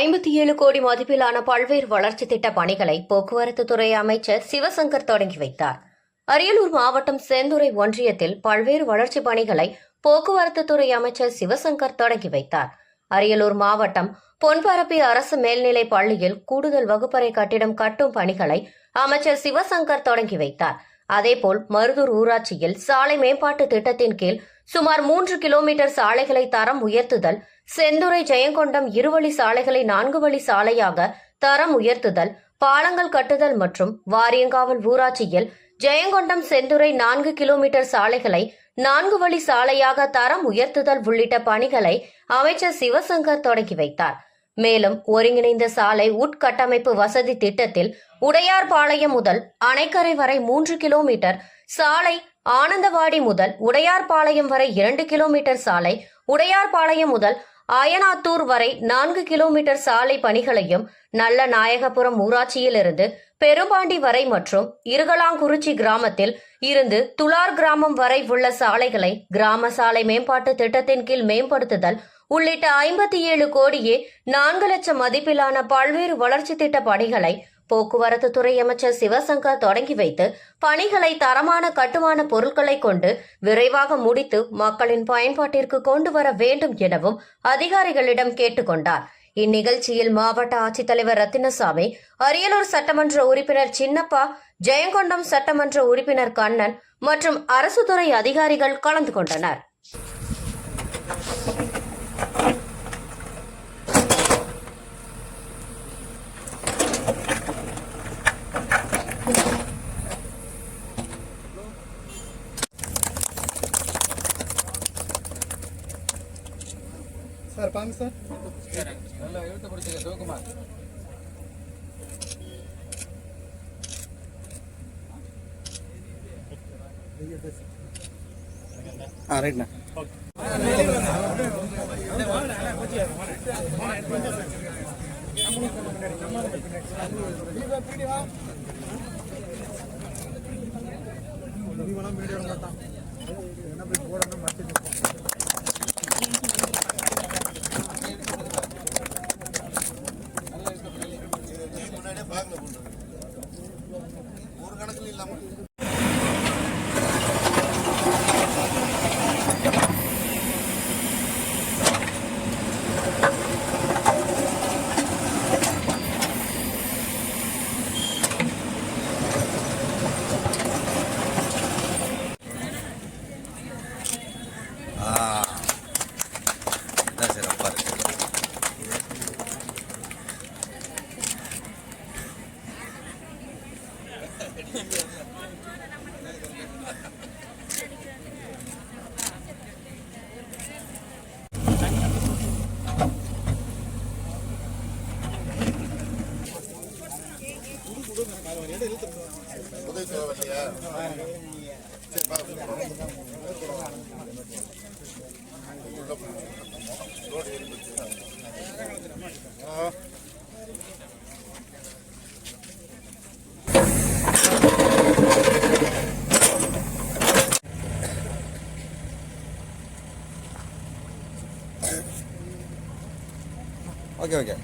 ஐம்பத்தி ஏழு கோடி மதிப்பிலான பல்வேறு வளர்ச்சி திட்ட பணிகளை போக்குவரத்து துறை அமைச்சர் சிவசங்கர் தொடங்கி வைத்தார். அரியலூர் மாவட்டம் செந்துறை ஒன்றியத்தில் பல்வேறு வளர்ச்சி பணிகளை போக்குவரத்து துறை அமைச்சர் சிவசங்கர் தொடங்கி வைத்தார். அரியலூர் மாவட்டம் பொன்பரப்பி அரசு மேல்நிலைப் பள்ளியில் கூடுதல் வகுப்பறை கட்டிடம் கட்டும் பணிகளை அமைச்சர் சிவசங்கர் தொடங்கி வைத்தார். அதேபோல் மருதூர் ஊராட்சியில் சாலை மேம்பாட்டு திட்டத்தின் கீழ் சுமார் மூன்று கிலோமீட்டர் சாலைகளை தரம் உயர்த்துதல் செந்துறை ஜெயங்கொண்டம் இருவழி சாலைகளை நான்கு வழி சாலையாக தரம் உயர்த்துதல் பாலங்கள் கட்டுதல் மற்றும் வாரியங்காவல் ஊராட்சியில் ஜெயங்கொண்டம் செந்துறை நான்கு கிலோமீட்டர் சாலைகளை நான்கு வழி சாலையாக தரம் உயர்த்துதல் உள்ளிட்ட பணிகளை அமைச்சர் சிவசங்கர் தொடங்கி வைத்தார். மேலும் ஒருங்கிணைந்த சாலை உட்கட்டமைப்பு வசதி திட்டத்தில் உடையார்பாளையம் முதல் அணைக்கரை வரை மூன்று கிலோமீட்டர் சாலை ஆனந்தவாடி முதல் உடையார்பாளையம் வரை இரண்டு கிலோமீட்டர் சாலை உடையார்பாளையம் முதல் அயனாத்தூர் வரை நான்கு கிலோமீட்டர் சாலை பணிகளையும் நல்ல நாயகபுரம் ஊராட்சியிலிருந்து பெரும்பாண்டி வரை மற்றும் இருகலாங்குறிச்சி கிராமத்தில் இருந்து துலார் கிராமம் வரை உள்ள சாலைகளை கிராம சாலை மேம்பாட்டு திட்டத்தின் கீழ் மேம்படுத்துதல் உள்ளிட்ட ஐம்பத்தி ஏழு கோடியே நான்கு லட்சம் மதிப்பிலான பல்வேறு வளர்ச்சி திட்ட பணிகளை போக்குவரத்து துறை அமைச்சர் சிவசங்கர் தொடங்கி வைத்து பணிகளை தரமான கட்டுமான பொருட்களை கொண்டு விரைவாக முடித்து மக்களின் பயன்பாட்டிற்கு கொண்டு வர வேண்டும் எனவும் அதிகாரிகளிடம் கேட்டுக்கொண்டார். இந்நிகழ்ச்சியில் மாவட்ட ஆட்சித்தலைவர் ரத்தினசாமி அரியலூர் சட்டமன்ற உறுப்பினர் சின்னப்பா ஜெயங்கொண்டம் சட்டமன்ற உறுப்பினர் கண்ணன் மற்றும் அரசு துறை அதிகாரிகள் கலந்து கொண்டனர். சார் பாங்க சார் நல்லா இழுத்து பிடிச்சிக்க சிவகுமார் ஆ ரைட்ண்ணா இதான் உதவி செய்ய வரலையா சரி பார்த்து ഓക്കെ ഓക്കെ.